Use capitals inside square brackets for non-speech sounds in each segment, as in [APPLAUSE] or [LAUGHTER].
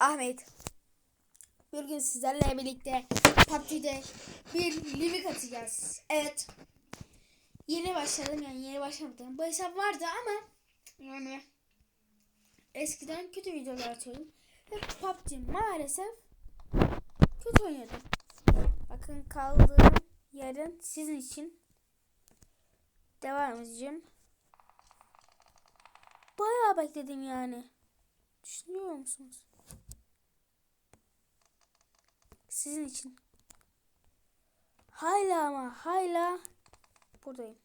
Ahmet. Bir gün sizlerle birlikte PUBG'de bir limit atacağız. Evet. Yeni başladım yani yeni başlamadım. Bu hesap vardı ama yani eskiden kötü videolar atıyordum. Ve PUBG maalesef kötü oynuyordum. Bakın kaldığım yerin sizin için devam edeceğim. Bayağı bekledim yani. Düşünüyor musunuz? Sizin için. Hala ama hala buradayım.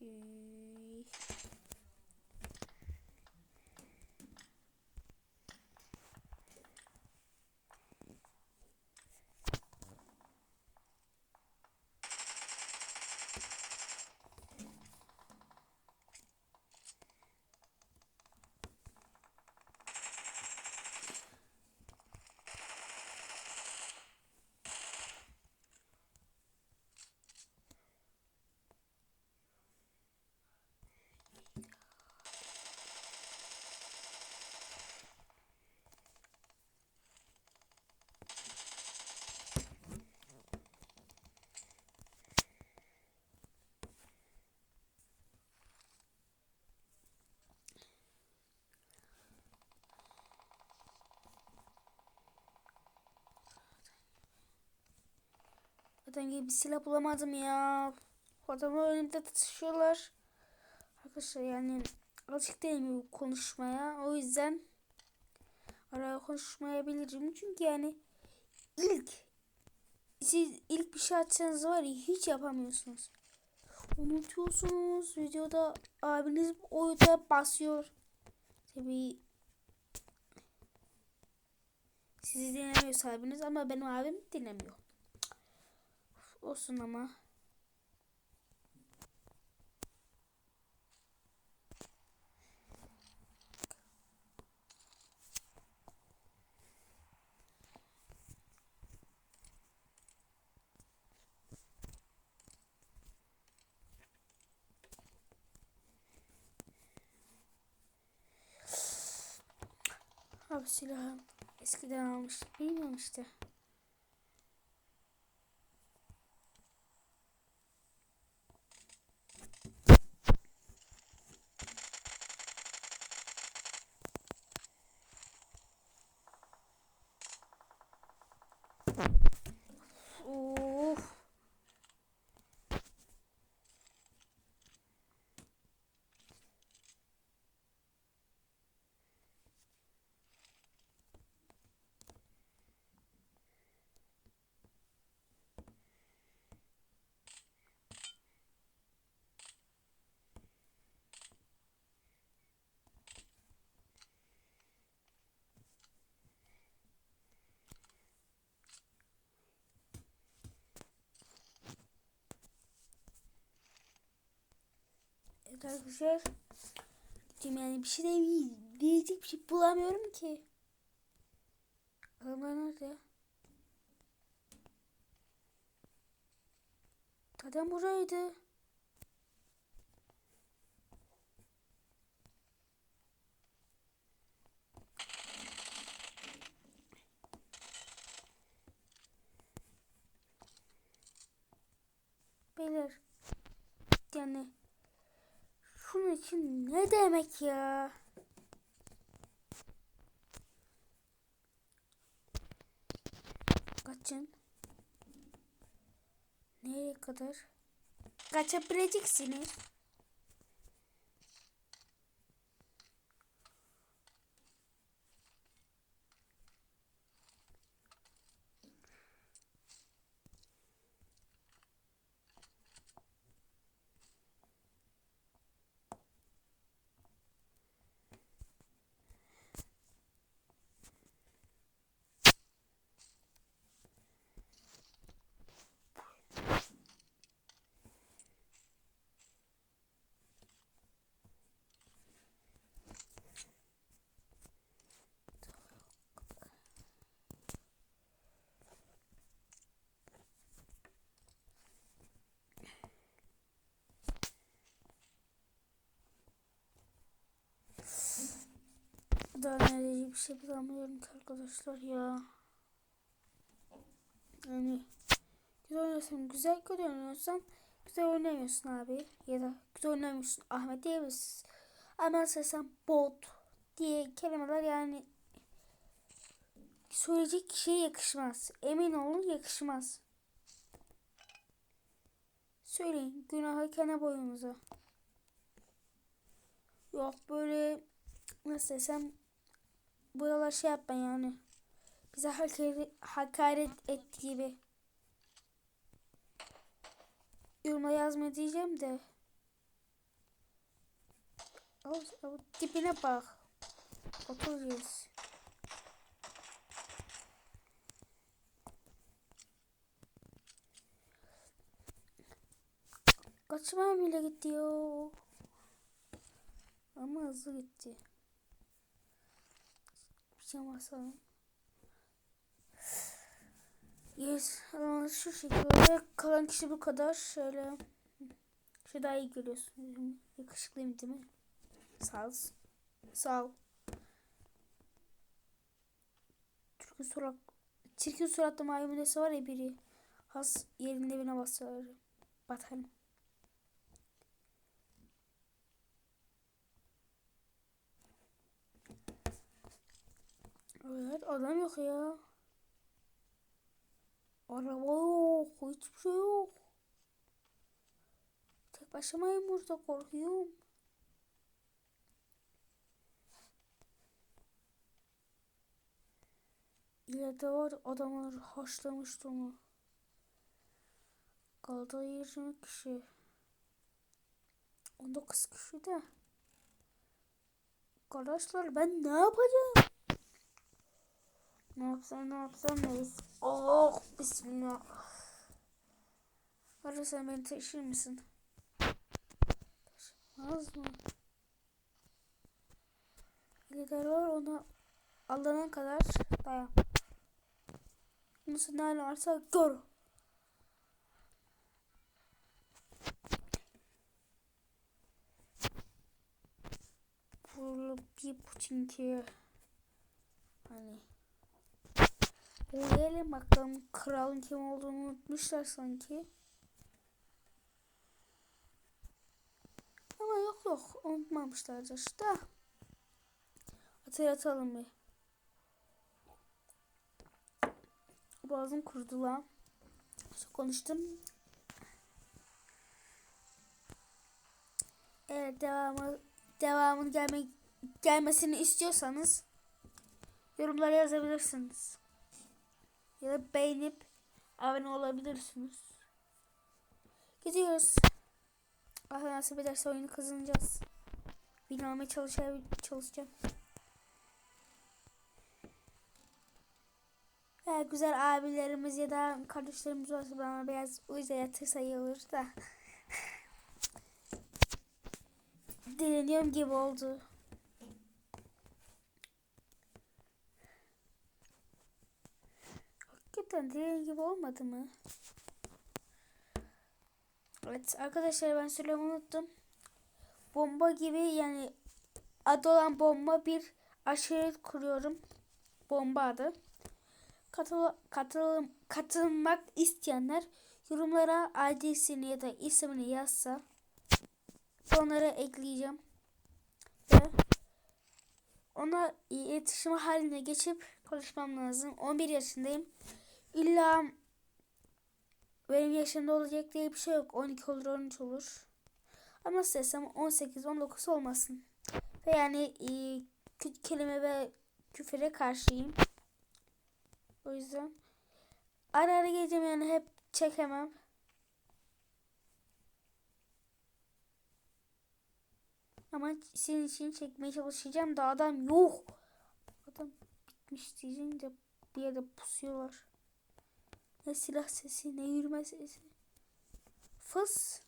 Üy. Zaten bir silah bulamadım ya. Adamı önümde tutuşuyorlar. Arkadaşlar yani alışık değilim konuşmaya. O yüzden araya konuşmayabilirim. Çünkü yani ilk siz ilk bir şey atsanız var ya hiç yapamıyorsunuz. Unutuyorsunuz. Videoda abiniz oyuna basıyor. Tabii sizi dinlemiyor sahibiniz ama benim abim dinlemiyor. Olsun ama. Abi silahım eskiden almış. Bilmiyorum işte. Of. Evet arkadaşlar. Diyeyim yani bir şey de diyecek bir şey bulamıyorum ki. Adamlar nerede? Adam buraydı. Beyler. Yani şunun için ne demek ya? Kaçın. Nereye kadar? Kaçabileceksiniz. Daha nerede bir şey bulamıyorum ki arkadaşlar ya. Yani güzel oynuyorsan güzel kötü oynuyorsan güzel oynamıyorsun abi. Ya da güzel oynamıyorsun Ahmet diyebiliriz. Ama sen bot diye kelimeler yani söyleyecek kişiye yakışmaz. Emin olun yakışmaz. Söyleyin günahı kenar boyunuza. Yok böyle nasıl desem buralar şey yapma yani. Bize hakaret, hakaret etti gibi. Yoruma yazma diyeceğim de. O, o dibine bak. Oturuyoruz. Kaçmaya bile gitti ya. Ama hızlı gitti. Basalım. Yes. Şu şekilde kalan kişi bu kadar. Şöyle. Şu daha iyi görüyorsunuz. Yakışıklıyım değil mi? Sağ ol. Sağ ol. Çirkin surat. Çirkin suratlı maymunesi var ya biri. Has yerinde birine basar. Batarım. Evet adam yok ya. Araba yok. Hiçbir şey yok. Tek başımayım burada korkuyorum. İleride var adamlar haşlamıştı onu. Kaldı 20 kişi. 19 kişi de. Arkadaşlar ben ne yapacağım? Ne yapsam ne yapsam neyse. Oh bismillah. Arı sen beni taşır mısın? Taşımaz mı? Lider var ona alana kadar dayan. Nasıl ne varsa gör. Burada bir çünkü hani Öğrenelim bakalım kralın kim olduğunu unutmuşlar sanki. Ama yok yok unutmamışlardır işte. Hatırlatalım bir. Boğazım kurudu lan. Çok konuştum. Evet devamı devamını gelme, gelmesini istiyorsanız yorumlara yazabilirsiniz. Ya da beğenip abone olabilirsiniz. Gidiyoruz. Allah nasip ederse oyunu kazanacağız. Bilmemeye çalışacağım. Eğer güzel abilerimiz ya da kardeşlerimiz olsa bana biraz uyuz yatırsa iyi olur da. [LAUGHS] Dileniyorum gibi oldu. Hakikaten diğer gibi olmadı mı? Evet arkadaşlar ben söylemeyi unuttum. Bomba gibi yani adı olan bomba bir aşiret kuruyorum. Bomba adı. Katıl, katıl, katılmak isteyenler yorumlara ID'sini ya da ismini yazsa onları ekleyeceğim. Ve ona iletişim haline geçip konuşmam lazım. 11 yaşındayım. İlla benim yaşımda olacak diye bir şey yok. 12 olur 13 olur. Ama istesem 18 19 olmasın. Ve yani e, kelime ve küfüre karşıyım. O yüzden ara ara geleceğim yani hep çekemem. Ama senin için çekmeye çalışacağım da adam yok. Adam bitmiş diyeceğim de bir yerde pusuyorlar. Ne silah sesi ne yürüme sesi. Fıs.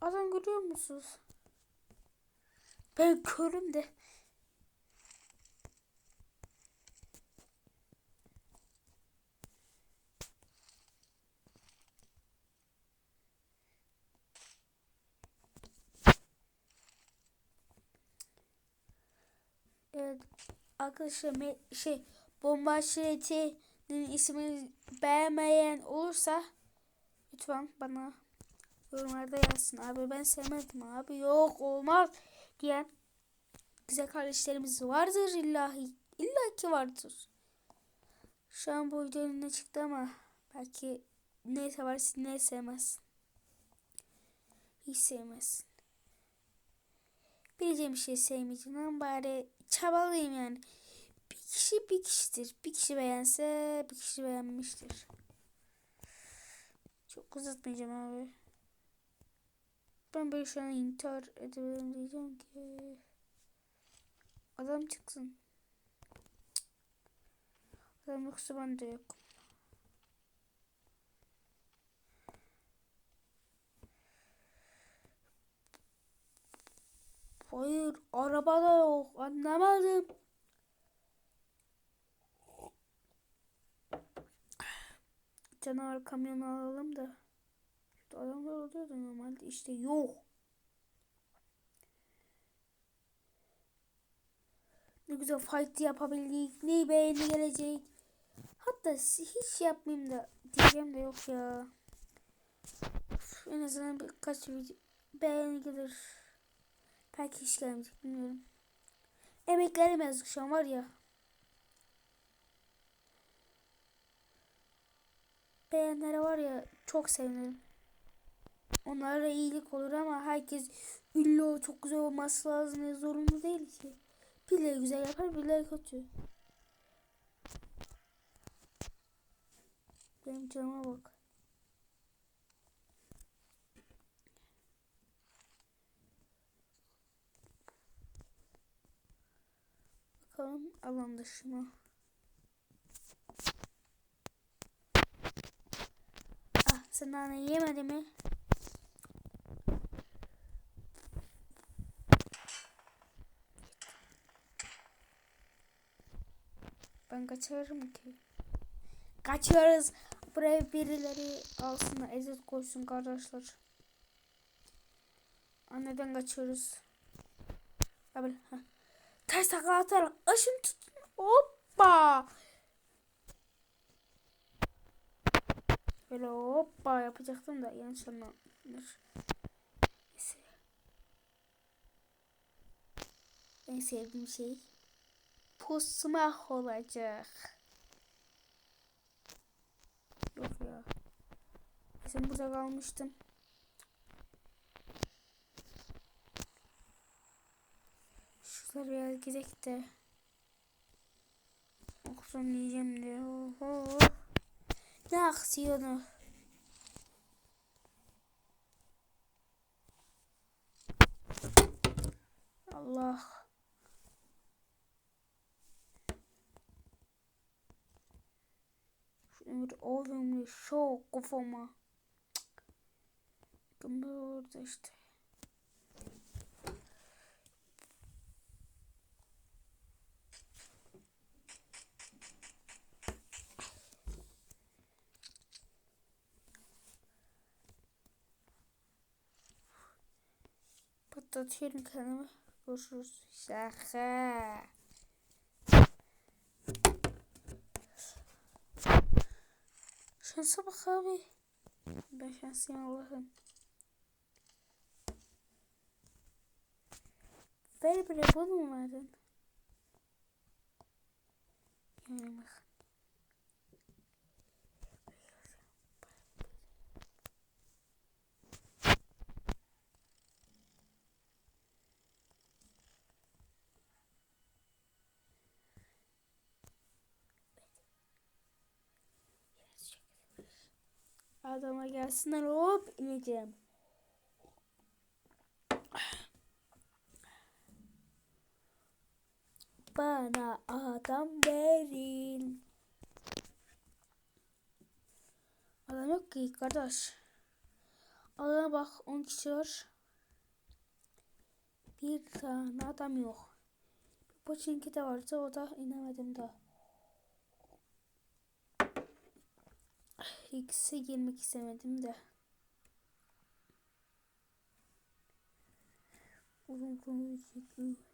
Adam görüyor musunuz? Ben körüm de. Ee, arkadaşlar şey bomba aşiretinin ismini beğenmeyen olursa lütfen bana yorumlarda yazsın. Abi ben sevmedim abi yok olmaz diyen güzel kardeşlerimiz vardır illahi. İlla ki vardır. Şu an bu video önüne çıktı ama belki ne seversin ne sevmezsin. Hiç sevmezsin. Bileceğim bir şey sevmeyeceğim bari çabalayayım yani. Bir kişi bir kişidir. Bir kişi beğense bir kişi beğenmiştir. Çok uzatmayacağım abi. Ben böyle şu an intihar edebilirim diyeceğim ki. Adam çıksın. Adam yoksa ben de yok. Hayır arabada yok anlamadım. Canavar kamyonu alalım da. Şurada adamlar oluyordu normalde işte yok. Ne güzel fight yapabildik. Ne beğeni gelecek. Hatta hiç yapmayayım da diyeceğim de yok ya. En azından birkaç video beğeni gelir. Belki hiç gelmeyecek bilmiyorum. Emeklerim yazık şu an var ya. Beğenlere var ya çok sevinirim. Onlara iyilik olur ama herkes o çok güzel olması lazım diye zorunlu değil ki. Birileri güzel yapar birileri kötü. Benim canıma bak. Bakalım alan dışına. Ah sen daha yemedi mi? Ben kaçarım ki. Kaçıyoruz. Buraya birileri alsın ezet koysun kardeşler. Anneden kaçıyoruz. Heh. Ters takla atarak. Hoppa. Böyle hoppa yapacaktım da yanlış anlamış. Neyse. En sevdiğim şey pusmak olacak. Yok ya. Sen burada kalmıştım. Şuraları biraz gidek de. Akşam yiyeceğim de. Oho. Ne aksiyonu. Allah. Şimdi oğlum şok kafama. Gömbe orada işte. Patlatıyorum kendimi. Görüşürüz. Şaka. Şansa bak abi. Ben şanslıyım Allah'ım. Ver bile bunu verdin? Adama gelsinler hop ineceğim. Bana adam verin. Adam yok ki kardeş. Adama bak 10 kişi var. Bir tane adam yok. Bu çünkü de varsa o da inemedim daha. X'e girmek istemedim de. Uzun konuşuyor.